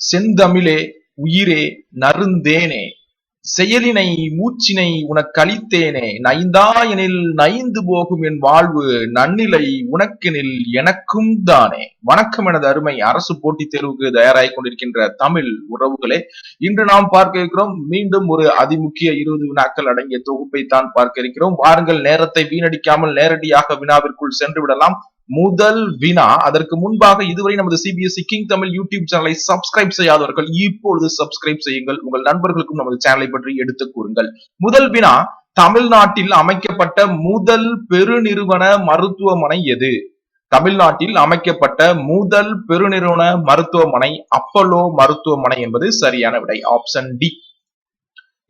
செந்தமிழே உயிரே நருந்தேனே செயலினை மூச்சினை உனக்களித்தேனே. நைந்தாயனில் நைந்து போகும் என் வாழ்வு நன்னிலை உனக்கெனில் எனக்கும் தானே. வணக்கம் எனது அருமை அரசு போட்டித் தேர்வுக்கு தயாராகிக் கொண்டிருக்கின்ற தமிழ் உறவுகளே இன்று நாம் பார்க்க இருக்கிறோம் மீண்டும் ஒரு அதிமுக்கிய இருபது வினாக்கள் அடங்கிய தொகுப்பை தான் பார்க்க இருக்கிறோம். வாருங்கள் நேரத்தை வீணடிக்காமல் நேரடியாக வினாவிற்குள் சென்று விடலாம். முதல் வினா. அதற்கு முன்பாக இதுவரை நமது சிபிஎஸ்சி கிங் தமிழ் யூடியூப் சேனலை சப்ஸ்கிரைப் செய்யாதவர்கள் இப்பொழுது சப்ஸ்கிரைப் செய்யுங்கள். உங்கள் நண்பர்களுக்கும் நமது சேனலை பற்றி எடுத்துக் கூறுங்கள். முதல் வினா தமிழ்நாட்டில் அமைக்கப்பட்ட முதல் பெருநிறுவன மருத்துவமனை எது? தமிழ்நாட்டில் அமைக்கப்பட்ட முதல் பெருநிறுவன மருத்துவமனை அப்பல்லோ மருத்துவமனை என்பது சரியான விடை. ஆப்ஷன் டி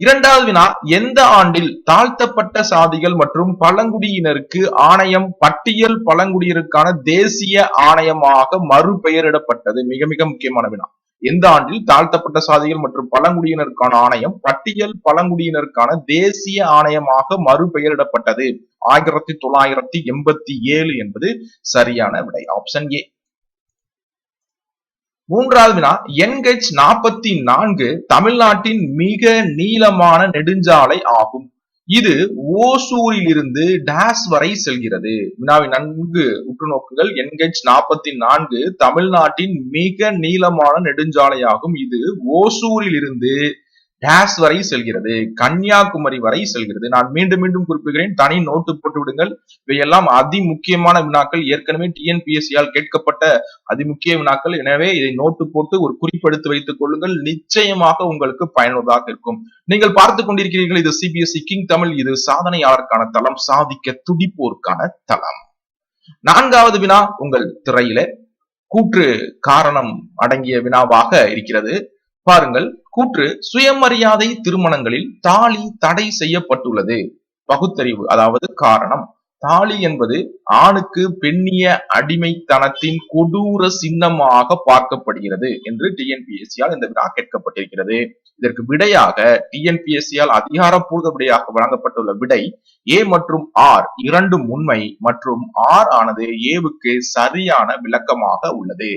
இரண்டாவது வினா எந்த ஆண்டில் தாழ்த்தப்பட்ட சாதிகள் மற்றும் பழங்குடியினருக்கு ஆணையம் பட்டியல் பழங்குடியினருக்கான தேசிய ஆணையமாக மறுபெயரிடப்பட்டது? மிக மிக முக்கியமான வினா. எந்த ஆண்டில் தாழ்த்தப்பட்ட சாதிகள் மற்றும் பழங்குடியினருக்கான ஆணையம் பட்டியல் பழங்குடியினருக்கான தேசிய ஆணையமாக மறுபெயரிடப்பட்டது? ஆயிரத்தி தொள்ளாயிரத்தி எண்பத்தி ஏழு என்பது சரியான விடை. ஆப்ஷன் ஏ மூன்றாவது வினா என்ஹெச் நாற்பத்தி நான்கு தமிழ்நாட்டின் மிக நீளமான நெடுஞ்சாலை ஆகும். இது ஓசூரில் இருந்து டேஸ் வரை செல்கிறது. வினாவை நன்கு உற்று நோக்குங்கள் என்ஹெச் நாற்பத்தி நான்கு தமிழ்நாட்டின் மிக நீளமான நெடுஞ்சாலையாகும். இது ஓசூரில் இருந்து டேஸ் வரை செல்கிறது கன்னியாகுமரி வரை செல்கிறது. நான் மீண்டும் மீண்டும் குறிப்பிடுகிறேன் தனி நோட்டு போட்டு விடுங்கள் இவையெல்லாம் அதி முக்கியமான வினாக்கள். ஏற்கனவே டிஎன்பிஎஸ்சியால் கேட்கப்பட்ட அதிமுக்கிய வினாக்கள். எனவே இதை நோட்டு போட்டு ஒரு குறிப்பெடுத்து வைத்துக் கொள்ளுங்கள். நிச்சயமாக உங்களுக்கு பயனுள்ளதாக இருக்கும். நீங்கள் பார்த்து கொண்டிருக்கிறீர்கள் இது சிபிஎஸ்இ கிங் தமிழ் இது சாதனையாளருக்கான தளம் சாதிக்க துடிப்போருக்கான தளம். நான்காவது வினா உங்கள் திரையில. கூற்று காரணம் அடங்கிய வினாவாக இருக்கிறது. பாருங்கள் கூற்று சுயமரியாதை திருமணங்களில் தாலி தடை செய்யப்பட்டுள்ளது. பகுத்தறிவு அதாவது காரணம். தாலி என்பது ஆணுக்கு பெண்ணிய அடிமைத்தனத்தின் கொடூர சின்னமாக பார்க்கப்படுகிறது என்று டிஎன்பிஎஸ்சியால் இந்த வினா கேட்கப்பட்டிருக்கிறது. இதற்கு விடையாக டிஎன்பிஎஸ்சியால் அதிகாரப்பூர்வ விடையாக வழங்கப்பட்டுள்ள விடை ஏ மற்றும் ஆர் இரண்டும் உண்மை மற்றும் ஆர் ஆனது ஏவுக்கு சரியான விளக்கமாக உள்ளது.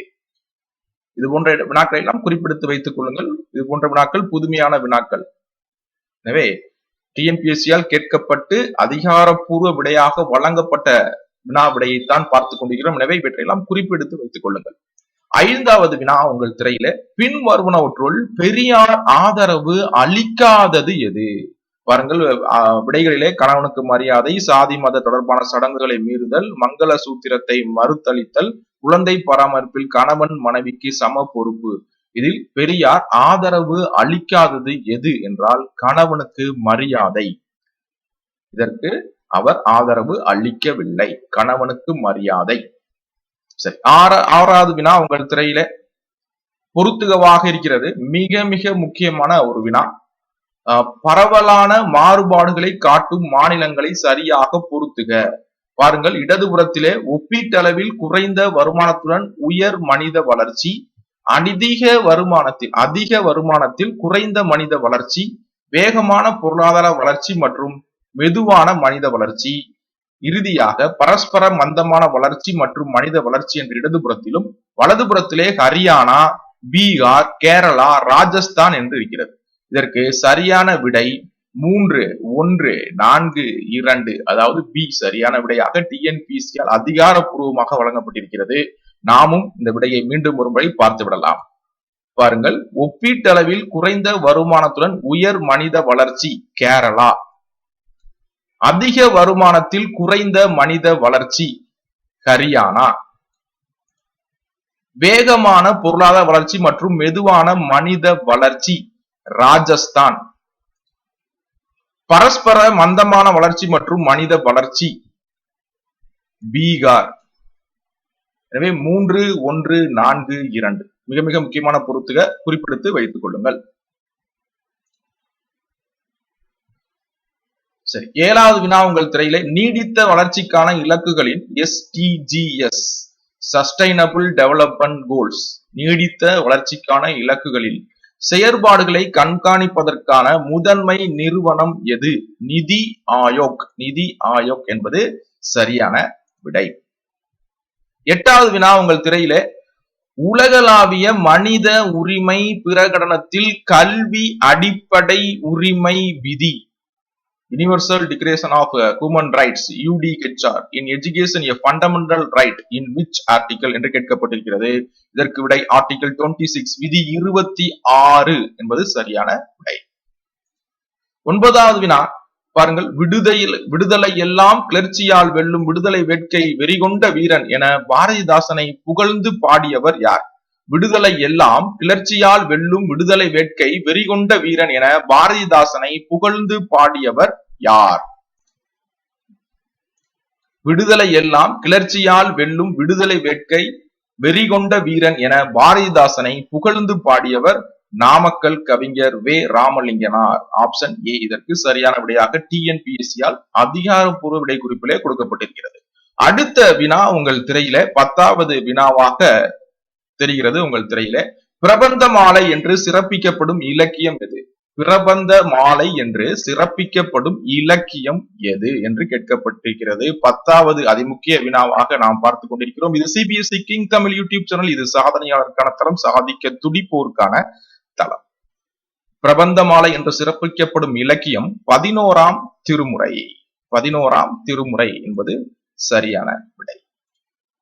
இது போன்ற வினாக்களை எல்லாம் குறிப்பிடுத்து வைத்துக் கொள்ளுங்கள். இது போன்ற வினாக்கள் புதுமையான வினாக்கள். எனவே டிஎன்பிஎஸ்சியால் கேட்கப்பட்டு அதிகாரப்பூர்வ விடையாக வழங்கப்பட்ட வினா விடையைத்தான் பார்த்து கொண்டிருக்கிறோம். எனவே இவற்றையெல்லாம் குறிப்பெடுத்து வைத்துக் கொள்ளுங்கள். ஐந்தாவது வினா உங்கள் திரையில. பின் வருவனவற்றுள் பெரியார் ஆதரவு அளிக்காதது எது? பாருங்கள் விடைகளிலே கணவனுக்கு மரியாதை சாதி மத தொடர்பான சடங்குகளை மீறுதல் மங்கள சூத்திரத்தை மறுத்தளித்தல் குழந்தை பராமரிப்பில் கணவன் மனைவிக்கு சம பொறுப்பு. இதில் பெரியார் ஆதரவு அளிக்காதது எது என்றால் கணவனுக்கு மரியாதை. இதற்கு அவர் ஆதரவு அளிக்கவில்லை. கணவனுக்கு மரியாதை. சரி ஆற ஆறாவது வினா உங்கள் திரையில. பொருத்துகவாக இருக்கிறது. மிக மிக முக்கியமான ஒரு வினா. பரவலான மாறுபாடுகளை காட்டும் மாநிலங்களை சரியாக பொருத்துக பாருங்கள் இடதுபுறத்திலே ஒப்பீட்டளவில் குறைந்த வருமானத்துடன் உயர் மனித வளர்ச்சி அதிக வருமானத்தில் அதிக வருமானத்தில் குறைந்த மனித வளர்ச்சி வேகமான பொருளாதார வளர்ச்சி மற்றும் மெதுவான மனித வளர்ச்சி. இறுதியாக பரஸ்பர மந்தமான வளர்ச்சி மற்றும் மனித வளர்ச்சி என்ற இடதுபுறத்திலும் வலதுபுறத்திலே ஹரியானா பீகார் கேரளா ராஜஸ்தான் என்று இருக்கிறது. இதற்கு சரியான விடை மூன்று ஒன்று நான்கு இரண்டு அதாவது பி சரியான விடையாக டிஎன்பிசியால் அதிகாரப்பூர்வமாக வழங்கப்பட்டிருக்கிறது. நாமும் இந்த விடையை மீண்டும் ஒருமுறை பார்த்து விடலாம். பாருங்கள் ஒப்பீட்டளவில் குறைந்த வருமானத்துடன் உயர் மனித வளர்ச்சி கேரளா. அதிக வருமானத்தில் குறைந்த மனித வளர்ச்சி ஹரியானா. வேகமான பொருளாதார வளர்ச்சி மற்றும் மெதுவான மனித வளர்ச்சி ராஜஸ்தான். பரஸ்பர மந்தமான வளர்ச்சி மற்றும் மனித வளர்ச்சி. பீகார். எனவே மூன்று ஒன்று நான்கு இரண்டு. மிக மிக முக்கியமான பொறுத்துக குறிப்பிடுத்து வைத்துக் கொள்ளுங்கள். சரி ஏழாவது வினா உங்கள் திரையில. நீடித்த வளர்ச்சிக்கான இலக்குகளின் எஸ்டிஜிஎஸ் சஸ்டைனபிள் டெவலப்மெண்ட் கோல்ஸ் நீடித்த வளர்ச்சிக்கான இலக்குகளில் செயற்பாடுகளை கண்காணிப்பதற்கான முதன்மை நிறுவனம் எது? நிதி ஆயோக். நிதி ஆயோக் என்பது சரியான விடை. எட்டாவது வினா உங்கள் திரையில. உலகளாவிய மனித உரிமை பிரகடனத்தில் கல்வி அடிப்படை உரிமை விதி. Universal Declaration of uh, Human Rights UDHR in Education a Fundamental Right in which article என்று கேட்கப்பட்டிருக்கிறது. இதற்கு விடை ஆர்டிகல் 26 விதி இருபத்தி ஆறு என்பது சரியான விடை. ஒன்பதாவது வினா பாருங்கள் விடுதலையில் விடுதலை எல்லாம் கிளர்ச்சியால் வெல்லும் விடுதலை வேட்கை வெறிகொண்ட வீரன் என பாரதிதாசனை புகழ்ந்து பாடியவர் யார்? விடுதலை எல்லாம் கிளர்ச்சியால் வெல்லும் விடுதலை வேட்கை வெறிகொண்ட வீரன் என பாரதிதாசனை புகழ்ந்து பாடியவர் யார்? விடுதலை எல்லாம் கிளர்ச்சியால் வெல்லும் விடுதலை வேட்கை வெறிகொண்ட வீரன் என பாரதிதாசனை புகழ்ந்து பாடியவர் நாமக்கல் கவிஞர் வே. ராமலிங்கனார். Option A. இதற்கு சரியான விடையாக டிஎன்பிஎஸ்சியால் அதிகாரப்பூர்வ விடை குறிப்பிலே கொடுக்கப்பட்டிருக்கிறது. அடுத்த வினா உங்கள் திரையில பத்தாவது வினாவாக தெரிகிறது உங்கள் திரையில. பிரபந்த மாலை என்று சிறப்பிக்கப்படும் இலக்கியம் எது? பிரபந்த மாலை என்று சிறப்பிக்கப்படும் இலக்கியம் எது என்று கேட்கப்பட்டிருக்கிறது. பத்தாவது அதிமுக்கிய வினாவாக நாம் பார்த்து கொண்டிருக்கிறோம். இது CBSE king Tamil YouTube channel இது சாதனையாளருக்கான தரம் சாதிக்க துடிப்போருக்கான தளம். பிரபந்த மாலை என்று சிறப்பிக்கப்படும் இலக்கியம் பதினோராம் திருமுறை. பதினோராம் திருமுறை என்பது சரியான விடை.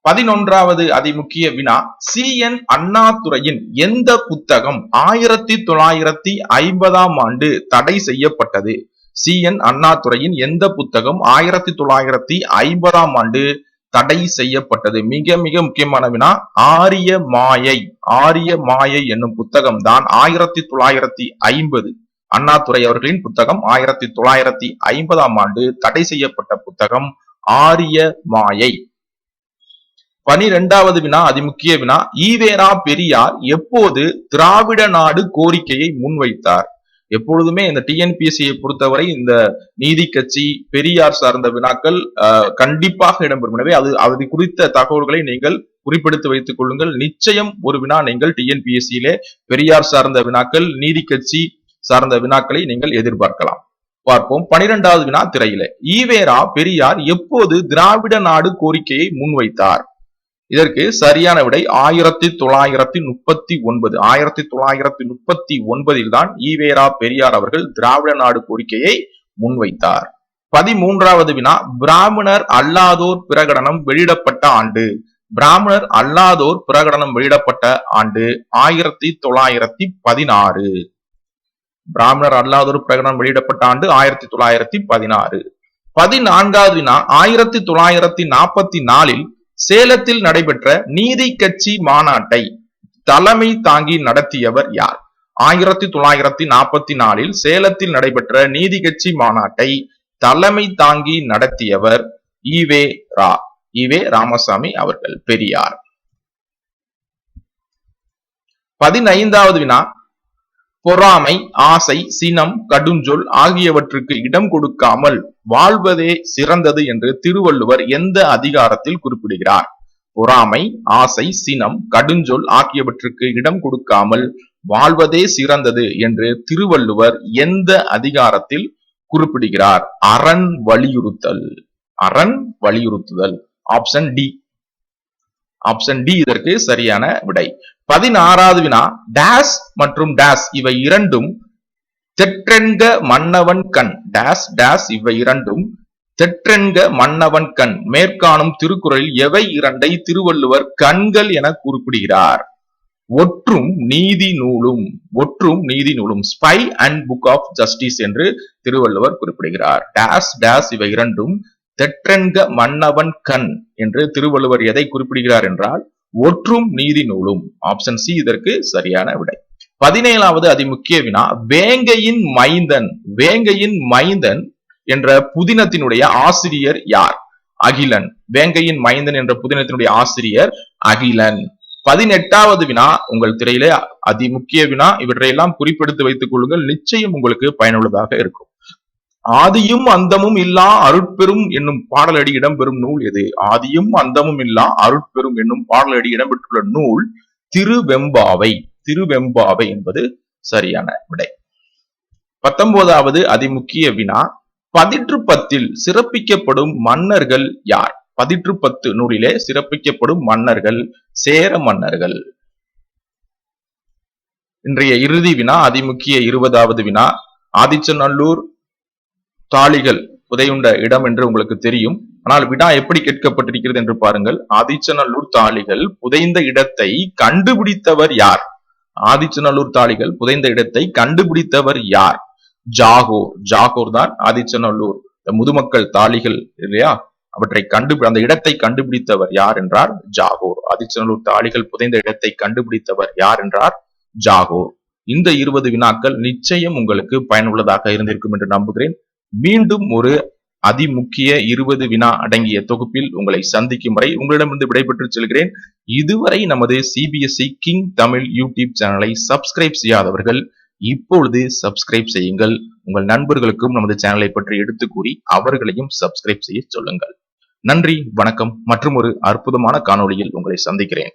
பதினொன்றாவது அதிமுக்கிய வினா சி. என். அண்ணாதுரையின் எந்த புத்தகம் ஆயிரத்தி தொள்ளாயிரத்தி ஐம்பதாம் ஆண்டு தடை செய்யப்பட்டது? சி. என். அண்ணாதுரையின் எந்த புத்தகம் ஆயிரத்தி தொள்ளாயிரத்தி ஐம்பதாம் ஆண்டு தடை செய்யப்பட்டது? மிக மிக முக்கியமான வினா ஆரிய மாயை ஆரிய மாயை என்னும் புத்தகம் தான் ஆயிரத்தி தொள்ளாயிரத்தி ஐம்பது. அண்ணாதுரை அவர்களின் புத்தகம் ஆயிரத்தி தொள்ளாயிரத்தி ஐம்பதாம் ஆண்டு தடை செய்யப்பட்ட புத்தகம் ஆரிய மாயை. பனிரெண்டாவது வினா அதிமுக்கிய வினா. ஈவேரா பெரியார் எப்போது திராவிட நாடு கோரிக்கையை முன்வைத்தார்? எப்பொழுதுமே இந்த டிஎன்பிஎஸ்சியை பொறுத்தவரை இந்த நீதி கட்சி பெரியார் சார்ந்த வினாக்கள் கண்டிப்பாக இடம்பெறும். எனவே அது அது குறித்த தகவல்களை நீங்கள் குறிப்பிடுத்து வைத்துக் கொள்ளுங்கள். நிச்சயம் ஒரு வினா நீங்கள் டிஎன்பிஎஸ்சியிலே பெரியார் சார்ந்த வினாக்கள் நீதி கட்சி சார்ந்த வினாக்களை நீங்கள் எதிர்பார்க்கலாம். பார்ப்போம். பனிரெண்டாவது வினா திரையில. ஈவேரா பெரியார் எப்போது திராவிட நாடு கோரிக்கையை முன்வைத்தார்? இதற்கு சரியான விடை ஆயிரத்தி தொள்ளாயிரத்தி முப்பத்தி ஒன்பது. ஆயிரத்தி தொள்ளாயிரத்தி முப்பத்தி ஒன்பதில் தான் ஈவேரா பெரியார் அவர்கள் திராவிட நாடு கோரிக்கையை முன்வைத்தார். பதிமூன்றாவது வினா பிராமணர் அல்லாதோர் பிரகடனம் வெளியிடப்பட்ட ஆண்டு. பிராமணர் அல்லாதோர் பிரகடனம் வெளியிடப்பட்ட ஆண்டு ஆயிரத்தி தொள்ளாயிரத்தி பதினாறு. பிராமணர் அல்லாதோர் பிரகடனம் வெளியிடப்பட்ட ஆண்டு ஆயிரத்தி தொள்ளாயிரத்தி பதினாறு. பதினான்காவது வினா ஆயிரத்தி தொள்ளாயிரத்தி நாற்பத்தி நாலில் சேலத்தில் நடைபெற்ற நீதி கட்சி மாநாட்டை தலைமை தாங்கி நடத்தியவர் யார்? ஆயிரத்தி தொள்ளாயிரத்தி நாற்பத்தி நாலில் சேலத்தில் நடைபெற்ற நீதி கட்சி மாநாட்டை தலைமை தாங்கி நடத்தியவர் ஈவே ரா ஈவே ராமசாமி அவர்கள் பெரியார். பதினைந்தாவது வினா பொறாமை ஆசை சினம் கடுஞ்சொல் ஆகியவற்றுக்கு இடம் கொடுக்காமல் வாழ்வதே சிறந்தது என்று திருவள்ளுவர் எந்த அதிகாரத்தில் குறிப்பிடுகிறார்? பொறாமை ஆசை சினம் கடுஞ்சொல் ஆகியவற்றுக்கு இடம் கொடுக்காமல் வாழ்வதே சிறந்தது என்று திருவள்ளுவர் எந்த அதிகாரத்தில் குறிப்பிடுகிறார்? அரண் வலியுறுத்தல். அரண் வலியுறுத்துதல். Option D. ஆப்ஷன் டி இதற்கு சரியான விடை. பதினாறாவது வினா டேஸ் மற்றும் டேஸ் இவை இரண்டும் தெற்றென்க மன்னவன் கண். டேஸ் டேஸ் இவை இரண்டும் தெற்றென்க மன்னவன் கண். மேற்காணும் திருக்குறளில் எவை இரண்டை திருவள்ளுவர் கண்கள் என குறிப்பிடுகிறார்? ஒற்றும் நீதி நூலும் ஒற்றும் நீதி நூலும். Spy and book of justice என்று திருவள்ளுவர் குறிப்பிடுகிறார். டேஸ் டேஸ் இவை இரண்டும் தெற்றென்க மன்னவன் கண் என்று திருவள்ளுவர் எதை குறிப்பிடுகிறார் என்றால் ஒற்றும் நீதி நூலும். ஆப்ஷன் சி இதற்கு சரியான விடை. பதினேழாவது அதிமுக்கிய வினா வேங்கையின் மைந்தன் வேங்கையின் மைந்தன் என்ற புதினத்தினுடைய ஆசிரியர் யார்? அகிலன். வேங்கையின் மைந்தன் என்ற புதினத்தினுடைய ஆசிரியர் அகிலன். பதினெட்டாவது வினா உங்கள் திரையிலே அதிமுக்கிய வினா. இவற்றையெல்லாம் குறிப்பெடுத்து வைத்துக் கொள்ளுங்கள். நிச்சயம் உங்களுக்கு பயனுள்ளதாக இருக்கும். ஆதியும் அந்தமும் இல்லா அருட்பெரும் என்னும் பாடலடி இடம்பெறும் நூல் எது? ஆதியும் அந்தமும் இல்லா அருட்பெரும் என்னும் பாடலடி இடம்பெற்றுள்ள நூல் திருவெம்பாவை. திருவெம்பாவை என்பது சரியான விடை. பத்தொன்பதாவது அதிமுக்கிய வினா. பதிற்று பத்தில் சிறப்பிக்கப்படும் மன்னர்கள் யார்? பதிற்று பத்து நூலிலே சிறப்பிக்கப்படும் மன்னர்கள் சேர மன்னர்கள். இன்றைய இறுதி வினா அதிமுக்கிய இருபதாவது வினா. ஆதிச்சநல்லூர் தாளிகள் புதையுண்ட இடம் என்று உங்களுக்கு தெரியும். ஆனால் வினா எப்படி கேட்கப்பட்டிருக்கிறது என்று பாருங்கள். ஆதிச்சநல்லூர் தாளிகள் புதைந்த இடத்தை கண்டுபிடித்தவர் யார்? ஆதிச்சநல்லூர் தாளிகள் புதைந்த இடத்தை கண்டுபிடித்தவர் யார்? ஜாகோர். ஜாகோர் தான் ஆதிச்சநல்லூர். முதுமக்கள் தாளிகள் இல்லையா? அவற்றை கண்டு அந்த இடத்தை கண்டுபிடித்தவர் யார் என்றார்? ஜாகோர். ஆதிச்சநல்லூர் தாளிகள் புதைந்த இடத்தை கண்டுபிடித்தவர் யார் என்றார்? ஜாகோர். இந்த இருபது வினாக்கள் நிச்சயம் உங்களுக்கு பயனுள்ளதாக இருந்திருக்கும் என்று நம்புகிறேன். மீண்டும் ஒரு அதிமுக்கிய இருபது வினா அடங்கிய தொகுப்பில் உங்களை சந்திக்கும் வரை உங்களிடமிருந்து விடைபெற்று செல்கிறேன். இதுவரை நமது சிபிஎஸ்இ கிங் தமிழ் யூடியூப் சேனலை சப்ஸ்கிரைப் செய்யாதவர்கள் இப்பொழுது சப்ஸ்கிரைப் செய்யுங்கள். உங்கள் நண்பர்களுக்கும் நமது சேனலை பற்றி எடுத்து கூறி அவர்களையும் சப்ஸ்கிரைப் செய்ய சொல்லுங்கள். நன்றி வணக்கம் மற்றும் ஒரு அற்புதமான காணொளியில் உங்களை சந்திக்கிறேன்.